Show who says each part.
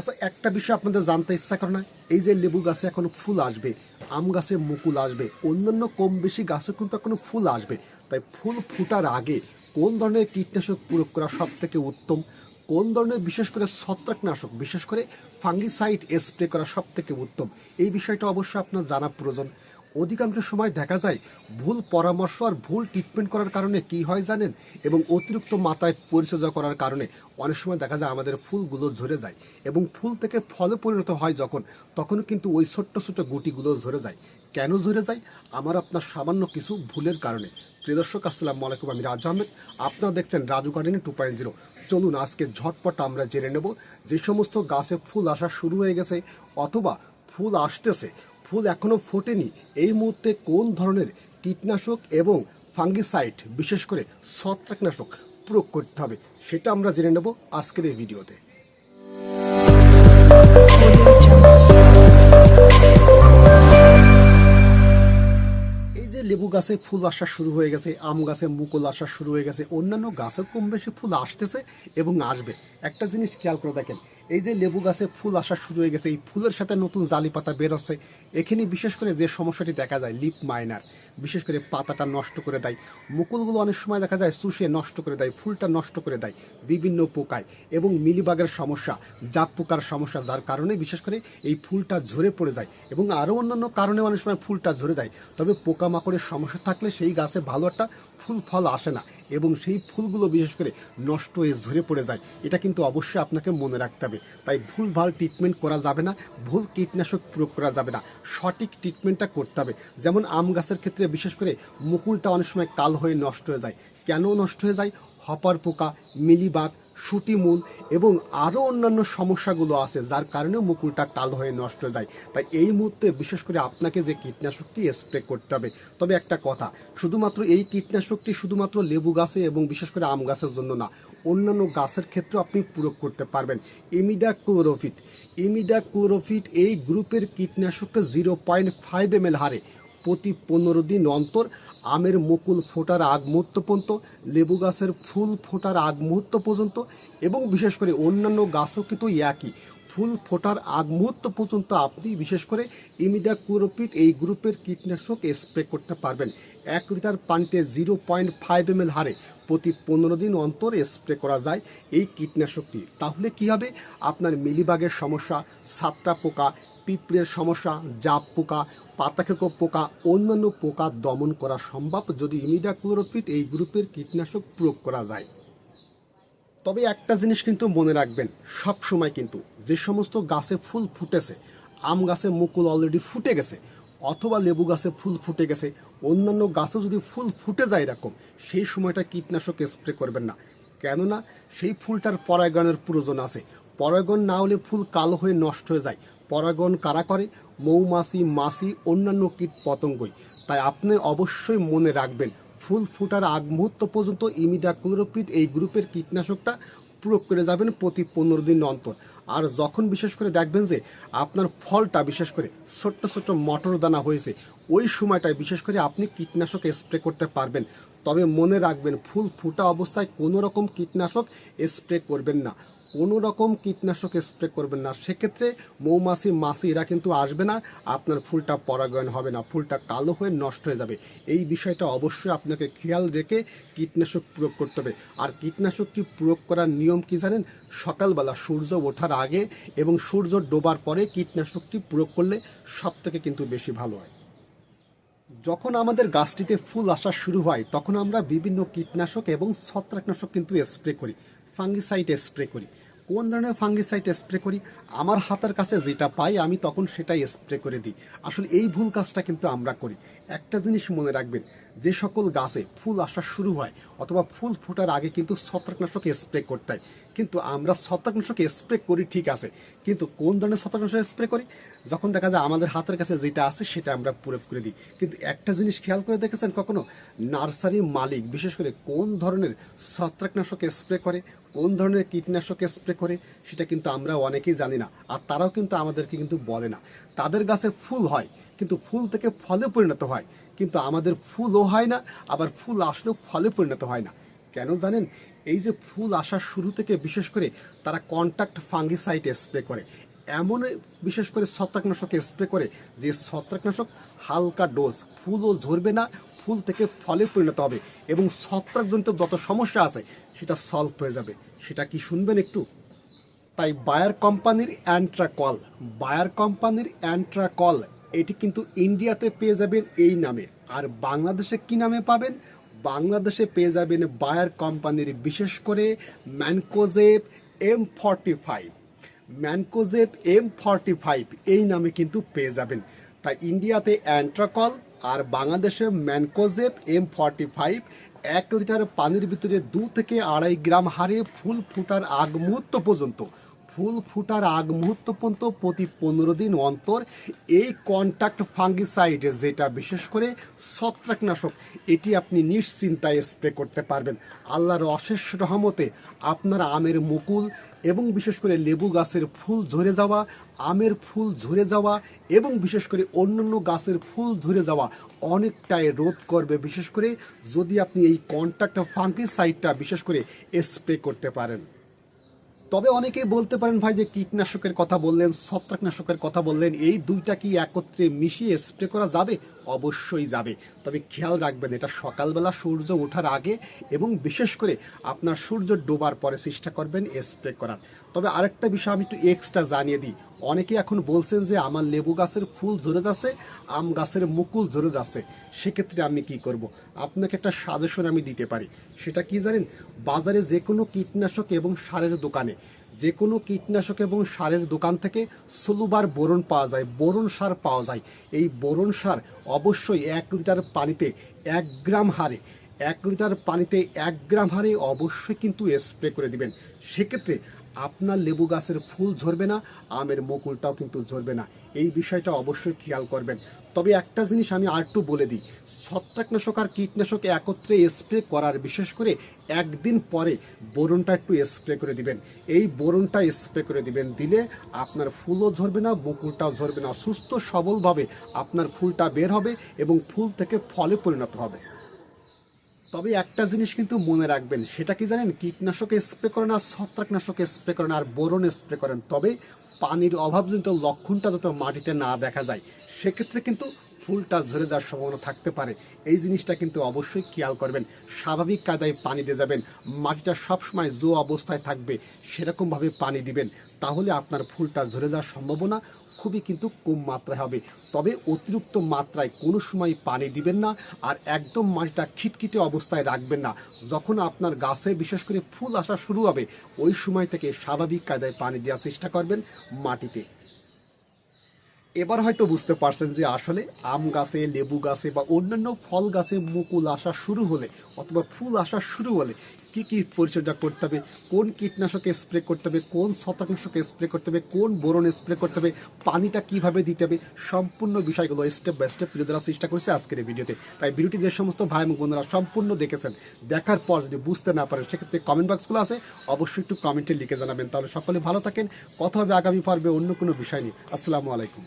Speaker 1: আচ্ছা একটা বিষয় আপনাদের জানতে ইচ্ছা করে না, এই যে লেবু গাছে এখন ফুল আসবে, আম গাছে মুকুল আসবে, অন্যান্য কম বেশি গাছে কিন্তু এখনও ফুল আসবে, তাই ফুল ফুটার আগে কোন ধরনের কীটনাশক প্রয়োগ করা সব থেকে উত্তম? কোন ধরনের বিশেষ করে ছত্রাকনাশক, বিশেষ করে ফাঙ্গিসাইড স্প্রে করা সব থেকে উত্তম? এই বিষয়টা অবশ্যই আপনার জানা প্রয়োজন। অধিকাংশ সময় দেখা যায় ভুল পরামর্শ আর ভুল ট্রিটমেন্ট করার কারণে কি হয় জানেন? এবং অতিরিক্ত মাত্রায় পরিচর্যা করার কারণে অনেক সময় দেখা যায় আমাদের ফুলগুলো ঝরে যায় এবং ফুল থেকে ফলে পরিণত হয় যখন, তখন কিন্তু ওই ছোট্ট ছোট্ট গুটিগুলো ঝরে যায়। কেন ঝরে যায়? আমার আপনার সামান্য কিছু ভুলের কারণে। প্রিয় দর্শক, আসসালামু আলাইকুম, আমি রাজু আহমেদ। আপনারা দেখছেন রাজু গার্ডেনে টু পয়েন্ট জিরো। চলুন, আজকে ঝটপট আমরা জেনে নেব যে সমস্ত গাছে ফুল আসা শুরু হয়ে গেছে অথবা ফুল আসতেছে। ফুল এখনও ফোটেনি। এই মুহূর্তে কোন ধরনের কীটনাশক এবং ফাঙ্গিসাইড, বিশেষ করে ছত্রাকনাশক প্রয়োগ করতে হবে, সেটা আমরা জেনে নেব আজকের এই ভিডিওতে। লেবু গাছে ফুল আসা শুরু হয়ে গেছে, আম গাছে মুকুল আসা শুরু হয়ে গেছে, অন্যান্য গাছে কম বেশি ফুল আসতেছে এবং আসবে। একটা জিনিস খেয়াল করে দেখেন এই যে লেবু গাছে ফুল আসা শুরু হয়ে গেছে, এই ফুলের সাথে নতুন জালি পাতা বেরোচ্ছে এখানে বিশেষ করে যে সমস্যাটি দেখা যায়, লিপ মাইনার। বিশেষ করে পাতাটা নষ্ট করে দেয়। মুকুলগুলো অনেক সময় দেখা যায় শুষে নষ্ট করে দেয়, ফুলটা নষ্ট করে দেয় বিভিন্ন পোকায় এবং মিলিবাগের সমস্যা জাত পোকার সমস্যা যার কারণে বিশেষ করে এই ফুলটা ঝরে পড়ে যায় এবং আরও অন্যান্য কারণে অনেক সময় ফুলটা ঝরে যায়। তবে পোকামাকড়ের সমস্যা থাকলে সেই গাছে ভালো একটা ফুল, ফল আসে না এবং সেই ফুলগুলো বিশেষ করে নষ্ট হয়ে ঝরে পড়ে যায়। এটা কিন্তু অবশ্যই আপনাকে মনে রাখতে হবে। তাই ভুল, ভালো ট্রিটমেন্ট করা যাবে না, ভুল কীটনাশক প্রয়োগ করা যাবে না। সঠিক ট্রিটমেন্টটা করতে হবে। যেমন আম গাছের ক্ষেত্রে বিশেষ করে মুকুলটা অনেক সময় কাল হয়ে নষ্ট হয়ে যায়। কেন নষ্ট হয়ে যায়? হপার পোকা, মিলিবাগ সুটি মূল এবং আরও অন্যান্য সমস্যাগুলো আছে, যার কারণে মুকুলটা কাল হয়ে নষ্ট হয়ে যায়। তাই এই মুহূর্তে বিশেষ করে আপনাকে যে কীটনাশকটি স্প্রে করতে হবে, তবে একটা কথা, শুধুমাত্র এই কীটনাশকটি শুধুমাত্র লেবু গাছে এবং বিশেষ করে আম গাছের জন্য না, অন্যান্য গাছের ক্ষেত্রেও আপনি প্রয়োগ করতে পারবেন। ইমিডা ক্লোরোফিট ইমিডা ক্লোরোফিট এই গ্রুপের কীটনাশককে zero point five M L হারে প্রতি পনেরো দিন অন্তর আমের মুকুল ফোটার আগ মুহূর্ত পর্যন্ত, লেবু গাছের ফুল ফোটার আগ মুহূর্ত পর্যন্ত এবং বিশেষ করে অন্যান্য গাছও কিন্তু একই। ফুল ফোটার আগ মুহূর্ত পর্যন্ত আপনি বিশেষ করে ইমিডা ক্লোরোপিট এই গ্রুপের কীটনাশক স্প্রে করতে পারবেন। এক লিটার পানিতে জিরো পয়েন্ট ফাইভ এম হারে প্রতি পনেরো দিন অন্তর স্প্রে করা যায় এই কীটনাশকটি। তাহলে কি হবে? আপনার মিলিবাগের সমস্যা, সাতটা পোকা, পিঁপড়ের সমস্যা, জাপ পোকা পাতাকেকো পোকা, অন্যান্য পোকা দমন করা সম্ভব যদি ইমিডা ক্লোরোপিট এই গ্রুপের কীটনাশক প্রয়োগ করা যায়। তবে একটা জিনিস কিন্তু মনে রাখবেন সব সময় কিন্তু যে সমস্ত গাছে ফুল ফুটেছে, আম গাছে মুকুল অলরেডি ফুটে গেছে, অথবা লেবু গাছে ফুল ফুটে গেছে, অন্যান্য গাছে যদি ফুল ফুটে যায় এরকম, সেই সময়টা কীটনাশক স্প্রে করবেন না। কেননা সেই ফুলটার পরাগণের প্রয়োজন আছে। পরাগণ না হলে ফুল কালো হয়ে নষ্ট হয়ে যায়। পরাগণ কারা করে? মৌমাছি, মাছি, অন্যান্য কীট পতঙ্গই। তাই আপনি অবশ্যই মনে রাখবেন, ফুল ফুটার আগ মুহূর্ত পর্যন্ত ইমিডা ক্লোরোপিড এই গ্রুপের কীটনাশকটা প্রয়োগ করে যাবেন প্রতি পনেরো দিন অন্তর। আর যখন বিশেষ করে দেখবেন যে আপনার ফলটা বিশেষ করে ছোট্ট ছোট্ট মটর দানা হয়েছে, ওই সময়টায় বিশেষ করে আপনি কীটনাশক স্প্রে করতে পারবেন। তবে মনে রাখবেন, ফুল ফুটা অবস্থায় কোনো রকম কীটনাশক স্প্রে করবেন না। কোনো রকম কীটনাশক স্প্রে করবেন না। সেক্ষেত্রে মৌমাছি, মাছি, এরা কিন্তু আসবে না। আপনার ফুলটা পরাগায়ন হবে না। ফুলটা কালো হয়ে নষ্ট হয়ে যাবে। এই বিষয়টা অবশ্যই আপনাকে খেয়াল রেখে কীটনাশক প্রয়োগ করতে হবে। আর কীটনাশকটি প্রয়োগ করার নিয়ম কি জানেন? সকালবেলা সূর্য ওঠার আগে এবং সূর্য ডোবার পরে কীটনাশকটি প্রয়োগ করলে সব থেকে কিন্তু বেশি ভালো হয়। যখন আমাদের গাছটিতে ফুল আসা শুরু হয়, তখন আমরা বিভিন্ন কীটনাশক এবং ছত্রাকনাশক কিন্তু স্প্রে করি। ফাঙ্গিসাইড স্প্রে করি। কোন ধরনের ফাঙ্গিসাইড স্প্রে করি? আমার হাতের কাছে যেটা পাই, আমি তখন সেটাই স্প্রে করে দিই। আসলে এই ভুল কাজটা কিন্তু আমরা করি। একটা জিনিস মনে রাখবেন, যে সকল গাছে ফুল আসা শুরু হয়, অথবা ফুল ফোটার আগে কিন্তু ছত্রাকনাশক স্প্রে করতে হয়। কিন্তু আমরা ছত্রাকনাশক স্প্রে করি, ঠিক আছে। কিন্তু কোন ধরনের ছত্রাকনাশক স্প্রে করি? যখন দেখা যায় আমাদের হাতের কাছে যেটা আছে, সেটা আমরা প্রয়োগ করে দিই। কিন্তু একটা জিনিস খেয়াল করে দেখেছেন কখনো? নার্সারি মালিক, বিশেষ করে কোন ধরনের ছত্রাকনাশক স্প্রে করে, কোন ধরনের কীটনাশক স্প্রে করে, সেটা কিন্তু আমরা অনেকেই জানি না। আর তারাও কিন্তু আমাদেরকে কিন্তু বলে না। তাদের গাছে ফুল হয়, কিন্তু ফুল থেকে ফলে পরিণত হয়। কিন্তু আমাদের ফুলও হয় না, আবার ফুল আসলেও ফলে পরিণত হয় না। কেন জানেন? এই যে ফুল আসার শুরু থেকে বিশেষ করে তারা কন্ট্যাক্ট ফাঙ্গিসাইড স্প্রে করে। এমন বিশেষ করে ছত্রাকনাশক স্প্রে করে যে ছত্রাকনাশক হালকা ডোজ ফুলও ঝরবে না, ফুল থেকে ফলে পরিণত হবে এবং ছত্রাকজনিত যত সমস্যা আছে সেটা সলভ হয়ে যাবে। সেটা কি শুনবেন একটু? তাই বায়ার কোম্পানির অ্যান্ট্রাকল বায়ার কোম্পানির অ্যান্ট্রাকল এটি কিন্তু ইন্ডিয়াতে পেয়ে যাবেন এই নামে। আর বাংলাদেশে কি নামে পাবেন? বাংলাদেশে পেয়ে যাবেন বায়ার কোম্পানির, বিশেষ করে mancozeb M forty five. Mancozeb M forty five এই নামে কিন্তু পেয়ে যাবেন। তাই ইন্ডিয়াতে অ্যান্ট্রাকল আর বাংলাদেশে ম্যানকোজেপ এম ফর্টি ফাইভ এক লিটার পানির ভিতরে দু থেকে আড়াই গ্রাম হারে ফুল ফুটার আগ মুহূর্ত পর্যন্ত ফুল ফুটার আগ মুহূর্ত পর্যন্ত প্রতি পনেরো দিন অন্তর এই কন্ট্যাক্ট ফাঙ্গিসাইড যেটা বিশেষ করে ছত্রাকনাশক, এটি আপনি নিশ্চিন্তায় স্প্রে করতে পারবেন। আল্লাহর অশেষ রহমতে আপনার আমের মুকুল এবং বিশেষ করে লেবু গাছের ফুল ঝরে যাওয়া, আমের ফুল ঝরে যাওয়া এবং বিশেষ করে অন্যান্য গাছের ফুল ঝরে যাওয়া অনেকটাই রোধ করবে। বিশেষ করে যদি আপনি এই কন্ট্যাক্ট ফাঙ্গিসাইডটা বিশেষ করে স্প্রে করতে পারেন। তবে অনেকেই বলতে পারেন ভাই যে কীটনাশকের কথা বললেন, ছত্রাকনাশকের কথা বললেন, এই দুইটা কি একত্রে মিশিয়ে স্প্রে করা যাবে? অবশ্যই যাবে। তবে খেয়াল রাখবেন, এটা সকালবেলা সূর্য ওঠার আগে এবং বিশেষ করে আপনার সূর্য ডোবার পরে চেষ্টা করবেন স্প্রে করার। তবে আরেকটা বিষয় আমি একটু এক্সট্রা জানিয়ে দিই। অনেকে এখন বলছেন যে, আমার লেবু গাছের ফুল ঝরে যাচ্ছে, আম গাছের মুকুল ঝরে যাচ্ছে। সেক্ষেত্রে আমি কি করব? আপনাকে একটা সাজেশন আমি দিতে পারি। সেটা কি জানেন? বাজারে যে কোনো কীটনাশক এবং সারের দোকানে যে কোনো কীটনাশক এবং সারের দোকান থেকে সলুবার বোরন পাওয়া যায়, বোরন সার পাওয়া যায়। এই বোরন সার অবশ্যই এক লিটার পানিতে এক গ্রাম হারে এক লিটার পানিতে এক গ্রাম হারে অবশ্যই কিন্তু স্প্রে করে দিবেন। সেক্ষেত্রে আপনার লেবু গাছের ফুল ঝরবে না, আমের মুকুলটাও কিন্তু ঝরবে না। এই বিষয়টা অবশ্যই খেয়াল করবেন। তবে একটা জিনিস আমি আরেকটু বলে দিই, ছত্রাকনাশক আর কীটনাশক একত্রে স্প্রে করার বিশেষ করে একদিন পরে বোরনটা একটু স্প্রে করে দিবেন। এই বোরনটা স্প্রে করে দিবেন, দিলে আপনার ফুলও ঝরবে না, মুকুলটাও ঝরবে না। সুস্থ সবলভাবে আপনার ফুলটা বের হবে এবং ফুল থেকে ফলে পরিণত হবে। তবে একটা জিনিস কিন্তু মনে রাখবেন, সেটা কি জানেন? কীটনাশকে স্প্রে করেন আর ছত্রাকনাশকে স্প্রে করেন আর বোরন স্প্রে করেন। তবে পানির অভাবজনিত লক্ষণটা যত মাটিতে না দেখা যায়, সেক্ষেত্রে কিন্তু ফুলটা ঝরে যাওয়ার সম্ভাবনা থাকতে পারে। এই জিনিসটা কিন্তু অবশ্যই খেয়াল করবেন। স্বাভাবিক কায়দায় পানি দিয়ে যাবেন। মাটিটা সবসময় জো অবস্থায় থাকবে, সেরকমভাবে পানি দিবেন। তাহলে আপনার ফুলটা ঝরে যাওয়ার সম্ভাবনা খুবই কিন্তু কম মাত্রায় হবে। তবে অতিরিক্ত মাত্রায় কোনো সময় পানি দিবেন না আর একদম মাটিটা খিটখিটে অবস্থায় রাখবেন না। যখন আপনার গাছে বিশেষ করে ফুল আসা শুরু হবে, ওই সময় থেকে স্বাভাবিক কায়দায় পানি দেওয়ার চেষ্টা করবেন মাটিতে। এবার হয়তো বুঝতে পারছেন যে আসলে আম গাছে, লেবু গাছে বা অন্যান্য ফল গাছে মুকুল আসা শুরু হলে অথবা ফুল আসা শুরু হলে কি কি পরিচর্যা করতে হবে? কোন কীটনাশকে স্প্রে করতে হবে? কোন শতাংশকে স্প্রে করতে হবে? কোন বোরন স্প্রে করতে হবে? পানিটা কীভাবে দিতে হবে? সম্পূর্ণ বিষয়গুলো স্টেপ বাই স্টেপ তুলে ধরার চেষ্টা করছে আজকের এই ভিডিওতে তাই ভিডিওটি যে সমস্ত ভাই এবং বোনেরা সম্পূর্ণ দেখেছেন, দেখার পর যদি বুঝতে না পারেন, সেক্ষেত্রে কমেন্ট বক্সগুলো আছে, অবশ্যই একটু কমেন্টে লিখে জানাবেন। তাহলে সকলে ভালো থাকেন, কথা হবে আগামী পর্বে অন্য কোনো বিষয় নিয়ে। আসসালামু আলাইকুম।